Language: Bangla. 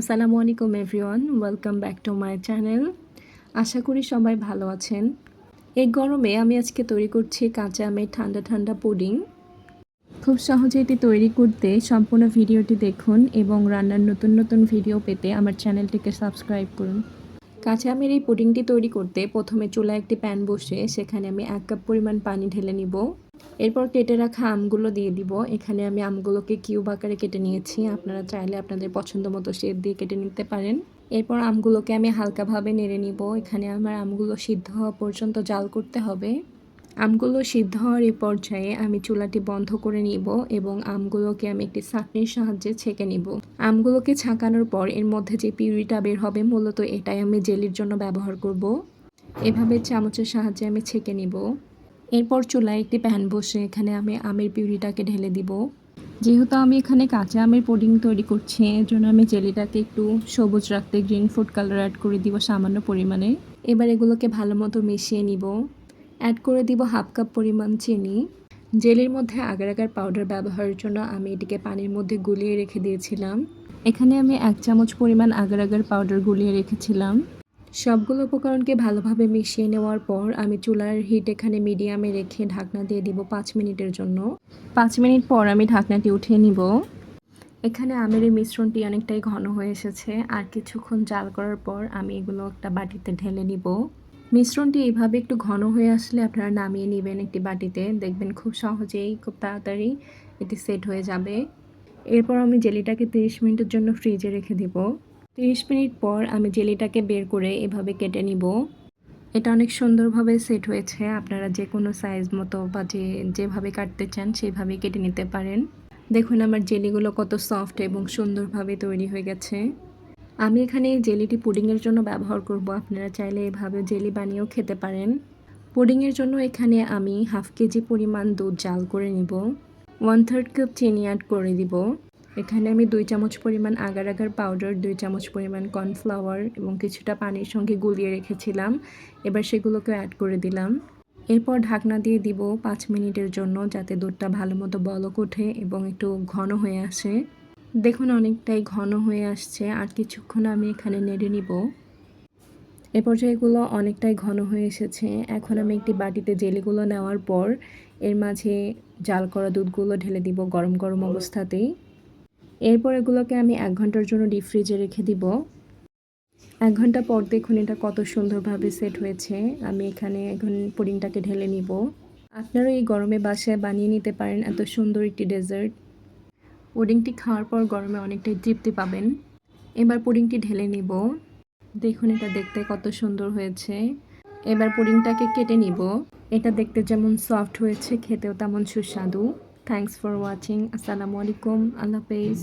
আসসালামু আলাইকুম everyone, welcome back to my channel. আশা করি সবাই ভালো আছেন। এই গরমে আমি আজকে তৈরি করছি কাঁচা আমের ঠান্ডা ঠান্ডা পুডিং। খুব সহজে এটি তৈরি করতে সম্পূর্ণ ভিডিওটি দেখুন এবং রান্নার নতুন নতুন ভিডিও পেতে আমার চ্যানেলটিকে সাবস্ক্রাইব করুন। কাঁচা আমের এই পুডিংটি তৈরি করতে প্রথমে চুলায় একটি প্যান বসে সেখানে আমি এক কাপ পরিমাণ পানি ঢেলে নিব। এরপর কেটে রাখা আমগুলো দিয়ে দিব। এখানে আমি আমগুলোকে কিউব আকারে কেটে নিয়েছি। আপনারা চাইলে আপনাদের পছন্দ মতো শেপ দিয়ে কেটে নিতে পারেন। এরপর আমগুলোকে আমি হালকাভাবে নেড়ে নিব। এখানে আমার আমগুলো সিদ্ধ হওয়া পর্যন্ত জাল করতে হবে। আমগুলো সিদ্ধ হওয়ার এই পর্যায়ে আমি চুলাটি বন্ধ করে নিব এবং আমগুলোকে আমি একটি চাটনির সাহায্যে ছেঁকে নিব। আমগুলোকে ছাঁকানোর পর এর মধ্যে যে পিউরিটা বের হবে মূলত এটাই আমি জেলির জন্য ব্যবহার করব। এভাবে চামচের সাহায্যে আমি ছেঁকে নিব। এরপর চুলায় একটি প্যান বসে এখানে আমি আমের পিউরিটাকে ঢেলে দিব। যেহেতু আমি এখানে কাঁচা আমের পুডিং তৈরি করছি এর জন্য আমি জেলিটাকে একটু সবুজ রাখতে গ্রিন ফুড কালার অ্যাড করে দিব সামান্য পরিমাণে। এবার এগুলোকে ভালো মতো মিশিয়ে নিব। অ্যাড করে দিব হাফ কাপ পরিমাণ চিনি। জেলির মধ্যে আগার আগার পাউডার ব্যবহারের জন্য আমি এটিকে পানির মধ্যে গুলিয়ে রেখে দিয়েছিলাম। এখানে আমি এক চামচ পরিমাণ আগার আগার পাউডার গুলিয়ে রেখেছিলাম। সবগুলো উপকরণকে ভালোভাবে মিশিয়ে নেওয়ার পর আমি চুলার হিট এখানে মিডিয়ামে রেখে ঢাকনা দিয়ে দিব পাঁচ মিনিটের জন্য। পাঁচ মিনিট পর আমি ঢাকনাটি উঠিয়ে নিব। এখানে আমের এই মিশ্রণটি অনেকটাই ঘন হয়ে এসেছে। আর কিছুক্ষণ জাল করার পর আমি এগুলো একটা বাটিতে ঢেলে নিব। মিশ্রণটি এইভাবে একটু ঘন হয়ে আসলে আপনারা নামিয়ে নেবেন একটি বাটিতে। দেখবেন খুব সহজেই, খুব তাড়াতাড়ি এটি সেট হয়ে যাবে। এরপর আমি জেলিটাকে তিরিশ মিনিটের জন্য ফ্রিজে রেখে দিব। তিরিশ মিনিট পর আমি জেলিটাকে বের করে এভাবে কেটে নিব। এটা অনেক সুন্দরভাবে সেট হয়েছে। আপনারা যে কোনো সাইজ মতো বা যে, যেভাবে কাটতে চান সেইভাবেই কেটে নিতে পারেন। দেখুন আমার জেলিগুলো কত সফট এবং সুন্দরভাবে তৈরি হয়ে গেছে। আমি এখানে জেলিটি পুডিংয়ের জন্য ব্যবহার করব। আপনারা চাইলে এভাবে জেলি বানিয়েও খেতে পারেন। পুডিংয়ের জন্য এখানে আমি হাফ কেজি পরিমাণ দুধ জাল করে নিব। ওয়ান থার্ড কাপ চিনি অ্যাড করে দিব। এখানে আমি দুই চামচ পরিমাণ আগার আগার পাউডার, দুই চামচ পরিমাণ কর্নফ্লাওয়ার এবং কিছুটা পানির সঙ্গে গুলিয়ে রেখেছিলাম। এবার সেগুলোকে অ্যাড করে দিলাম। এরপর ঢাকনা দিয়ে দিব পাঁচ মিনিটের জন্য যাতে দুধটা ভালো মতো বলক ওঠে এবং একটু ঘন হয়ে আসে। দেখুন অনেকটাই ঘন হয়ে আসছে, আর কিছুক্ষণ আমি এখানে নেড়ে নিব। এ পর্যায়ে এগুলো অনেকটাই ঘন হয়ে এসেছে। এখন আমি একটি বাটিতে জেলিগুলো নেওয়ার পর এর মাঝে জাল করা দুধগুলো ঢেলে দিব গরম গরম অবস্থাতেই। এরপর এগুলোকে আমি এক ঘণ্টার জন্য ডিপ ফ্রিজে রেখে দিব। এক ঘণ্টা পর দেখুন এটা কত সুন্দরভাবে সেট হয়েছে। আমি এখানে এখন পুডিংটাকে ঢেলে নিব। আপনারাও এই গরমে বাসায় বানিয়ে নিতে পারেন, এত সুন্দর একটি ডেজার্ট পুডিংটি খাওয়ার পর গরমে অনেকটাই তৃপ্তি পাবেন। এবার পুডিংটি ঢেলে নিব। দেখুন, এটা দেখতে কত সুন্দর হয়েছে। এবার পুডিংটাকে কেটে নিব। এটা দেখতে যেমন সফট হয়েছে, খেতেও তেমন সুস্বাদু। থ্যাংকস ফর ওয়াচিং আসসালামু আলাইকুম। আল্লাহ হাফেজ।